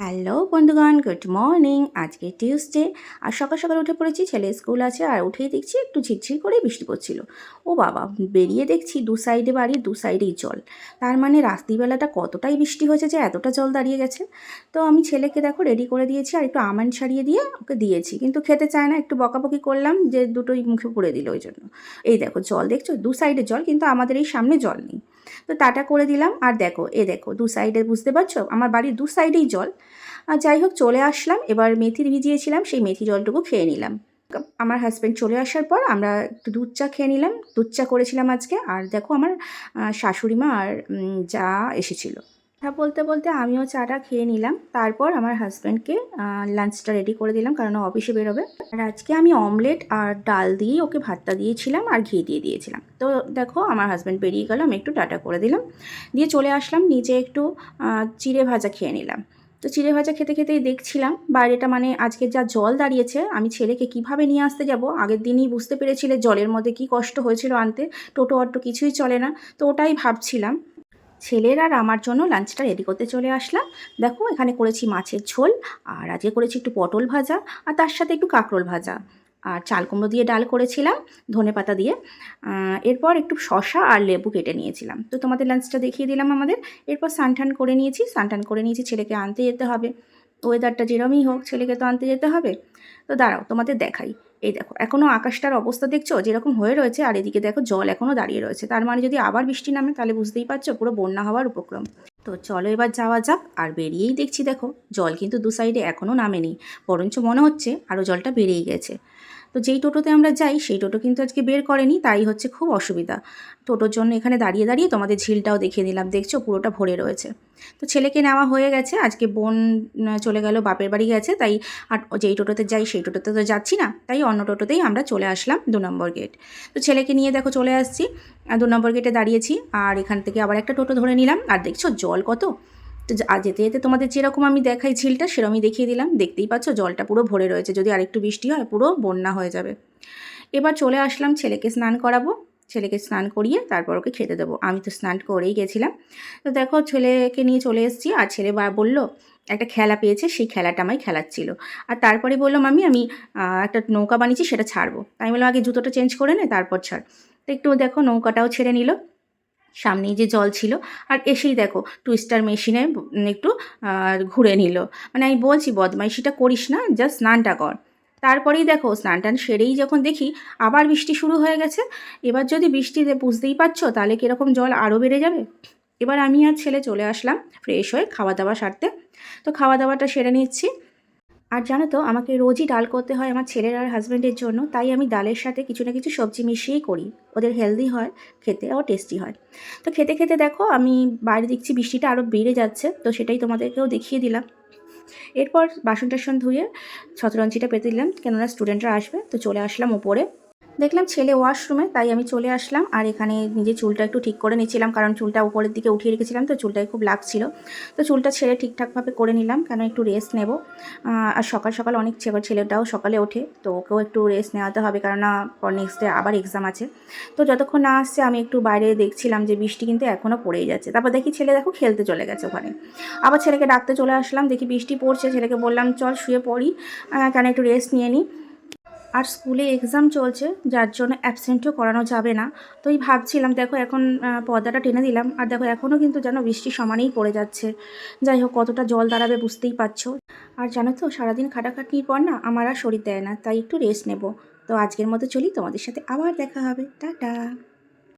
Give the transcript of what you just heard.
Hello বন্ধুগণ, good morning. আজকে Tuesday. আর সকাল সকাল উঠে পড়েছি, ছেলে স্কুল আছে, আর উঠেই দেখছি একটু ঝিরঝির করে বৃষ্টি পড়ছিল। ও বাবা, বেরিয়ে দেখছি দু সাইডে বাড়ির দু সাইডেই জল। তার মানে রাত্রিবেলাটা কতটাই বৃষ্টি হয়েছে যে এতটা জল দাঁড়িয়ে গেছে। তো আমি ছেলেকে দেখো রেডি করে দিয়েছি, আর একটু আমান ছাড়িয়ে দিয়ে ওকে দিয়েছি। কিন্তু খেতে চায় না, একটু বকাবকি করলাম যে দুটোই মুখে পুড়ে দিল ওই জন্য। এই দেখো, জল দেখছ? দু সাইডে জল, কিন্তু আমাদের এই সামনে জল নেই। তো তাটা করে দিলাম। আর দেখো, এ দেখো, দু সাইডে বুঝতে পারছ? আমার বাড়ির দু সাইডেই জল। আর যাই হোক, চলে আসলাম। এবার মেথির ভিজিয়েছিলাম, সেই মেথি জলটুকু খেয়ে নিলাম। আমার হাজব্যান্ড চলে আসার পর আমরা একটু দুধ চা খেয়ে নিলাম। দুধ চা করেছিলাম আজকে। আর দেখো, আমার শাশুড়ি মা আর যা এসেছিল। কথা বলতে বলতে আমিও চাটা খেয়ে নিলাম। তারপর আমার হাজব্যান্ডকে লাঞ্চটা রেডি করে দিলাম কারণ অফিসে বেরোবে। আর আজকে আমি অমলেট আর ডাল দিয়ে ওকে ভাতটা দিয়েছিলাম আর ঘি দিয়ে দিয়েছিলাম। তো দেখো, আমার হাজব্যান্ড বেরিয়ে গেল, আমি একটু টাটা করে দিলাম। দিয়ে চলে আসলাম নিচে একটু চিড়ে ভাজা খেয়ে নিলাম। তো চিড়ে ভাজা খেতে খেতেই দেখছিলাম, বাইরেটা মানে আজকে যা জল দাঁড়িয়েছে, আমি ছেলেকে কীভাবে নিয়ে আসতে যাব? আগের দিনই বুঝতে পেরেছিলে জলের মধ্যে কি কষ্ট হয়েছিল আনতে। টোটো অটো কিছুই চলে না। তো ওটাই ভাবছিলাম। ছেলের আর আমার জন্য লাঞ্চটা রেডি করতে চলে আসলাম। দেখো, এখানে করেছি মাছের ঝোল, আর আজকে করেছি একটু পটল ভাজা, আর তার সাথে একটু কাঁকরোল ভাজা। আর চাল কুমড়ো দিয়ে ডাল করেছিলাম, ধনে পাতা দিয়ে। এরপর একটু শশা আর লেবু কেটে নিয়েছিলাম। তো তোমাদের লাঞ্চটা দেখিয়ে দিলাম আমাদের। এরপর সানঠান করে নিয়েছি সানঠান করে নিয়েছি, ছেলেকে আনতে যেতে হবে। ওয়েদারটা যেরমই হোক, ছেলেকে তো আনতে যেতে হবে। তো দাঁড়াও, তোমাদের দেখাই। এই দেখো এখনও আকাশটার অবস্থা দেখছ? যেরকম হয়ে রয়েছে, আর এদিকে দেখো জল এখনও দাঁড়িয়ে রয়েছে। তার মানে যদি আবার বৃষ্টি নামে, তাহলে বুঝতেই পারছ পুরো বন্যা হওয়ার উপক্রম। তো চলো এবার যাওয়া যাক, আর বেরিয়েই দেখছি দেখো, জল কিন্তু দু সাইডে এখনও নামেনি। বরঞ্চ মনে হচ্ছে আরও জলটা বেড়েই গেছে। তো যেই টোটোতে আমরা যাই, সেই টোটো কিন্তু আজকে বের করেনি, তাই হচ্ছে খুব অসুবিধা। টোটোর জন্য এখানে দাঁড়িয়ে দাঁড়িয়ে তোমাদের ঝিলটাও দেখিয়ে দিলাম, দেখছ? পুরোটা ভরে রয়েছে। তো ছেলেকে নেওয়া হয়ে গেছে, আজকে বোন চলে গেল, বাপের বাড়ি গেছে, তাই আর যেই টোটোতে যাই, সেই টোটোতে তো যাচ্ছি না, তাই অন্য টোটোতেই আমরা চলে আসলাম দু নম্বর গেট। তো ছেলেকে নিয়ে দেখো, চলে আসছি দু নম্বর গেটে দাঁড়িয়েছি, আর এখান থেকে আবার একটা টোটো ধরে নিলাম, আর দেখছ জল কত? তো যেতে যেতে তোমাদের যেরকম আমি দেখাই ঝিলটা সেরকমই দেখিয়ে দিলাম। দেখতেই পাচ্ছ, জলটা পুরো ভরে রয়েছে। যদি আরেকটু বৃষ্টি হয়, পুরো বন্যা হয়ে যাবে। এবার চলে আসলাম ছেলেকে স্নান করাবো। ছেলেকে স্নান করিয়ে তারপর ওকে খেতে দেবো। আমি তো স্নান করেই গেছিলাম। তো দেখো, ছেলেকে নিয়ে চলে এসেছি আর ছেলে বা, বলল, একটা খেলা পেয়েছে, সেই খেলাটা আমায় খেলাচ্ছিল। আর তারপরে বললাম আমি আমি একটা নৌকা বানিয়েছি, সেটা ছাড়বো। আমি বললাম, আগে জুতোটা চেঞ্জ করে নে, তারপর ছাড়। তো একটু দেখো, নৌকাটাও ছেড়ে নিল। সামনেই যে জল ছিল। আর এসেই দেখো টুইস্টার মেশিনে একটু ঘুরে নিল। মানে আমি বলছি, বদমাইশিটা করিস না জাস্ট স্নানটা কর। তারপরেই দেখো স্নান টান সেরেই যখন দেখি আবার বৃষ্টি শুরু হয়ে গেছে। এবার যদি বৃষ্টিতে বুঝতেই পারছ, তাহলে কীরকম জল আরও বেড়ে যাবে? এবার আমি আর ছেলে চলে আসলাম ফ্রেশ হয়ে খাওয়া দাওয়া সারতে। তো খাওয়া দাওয়াটা সেরে নিচ্ছি। আর জানো তো, আমাকে রোজই ডাল করতে হয় আমার ছেলের আর হাজব্যান্ডের জন্য, তাই আমি ডালের সাথে কিছু না কিছু সবজি মিশিয়েই করি। ওদের হেলদি হয়, খেতে ও টেস্টি হয়। তো খেতে খেতে দেখো, আমি বাইরে দেখছি বৃষ্টিটা আরও বেড়ে যাচ্ছে, তো সেটাই তোমাদেরকেও দেখিয়ে দিলাম। এরপর বাসন টাসন ধুয়ে ছত্রঞ্চিটা পেতে দিলাম, কেননা স্টুডেন্টরা আসবে, তো চলে আসলাম ওপরে। দেখলাম ছেলে ওয়াশরুমে, তাই আমি চলে আসলাম। আর এখানে নিজে চুলটা একটু ঠিক করে নিচ্ছিলাম কারণ চুলটা উপরের দিকে উঠিয়ে রেখেছিলাম, তো চুলটাই খুব লাগছিল। তো চুলটা ছেড়ে ঠিকঠাকভাবে করে নিলাম, কেন একটু রেস্ট নেব। আর সকাল সকাল অনেক ছে- ছেলেটাও সকালে ওঠে, তো ওকেও একটু রেস্ট নেওয়াতে হবে, কেননা নেক্সট ডে আবার এক্সাম আছে। তো যতক্ষণ না আসছে, আমি একটু বাইরে দেখছিলাম যে বৃষ্টি কিন্তু এখনও পড়েই যাচ্ছে। তারপর দেখি ছেলে দেখো খেলতে চলে গেছে ওখানে। আবার ছেলেকে ডাকতে চলে আসলাম, দেখি বৃষ্টি পড়ছে, ছেলেকে বললাম, চল শুয়ে পড়ি কেন একটু রেস্ট নিয়ে নিই আর স্কুলে এক্সাম চলছে, যার জন্য অ্যাবসেন্টও করানো যাবে না। তো এই ভাবছিলাম, দেখো এখন পর্দাটা টেনে দিলাম। আর দেখো এখনও কিন্তু যেন বৃষ্টি সমানেই পড়ে যাচ্ছে। যাই হোক, কতটা জল দাঁড়াবে বুঝতেই পারছ। আর জানো তো, সারাদিন খাটাখাটনির পর না আমার আর শরীর দেয় না, তাই একটু রেস্ট নেব। তো আজকের মতো চলি, তোমাদের সাথে আবার দেখা হবে। টাটা!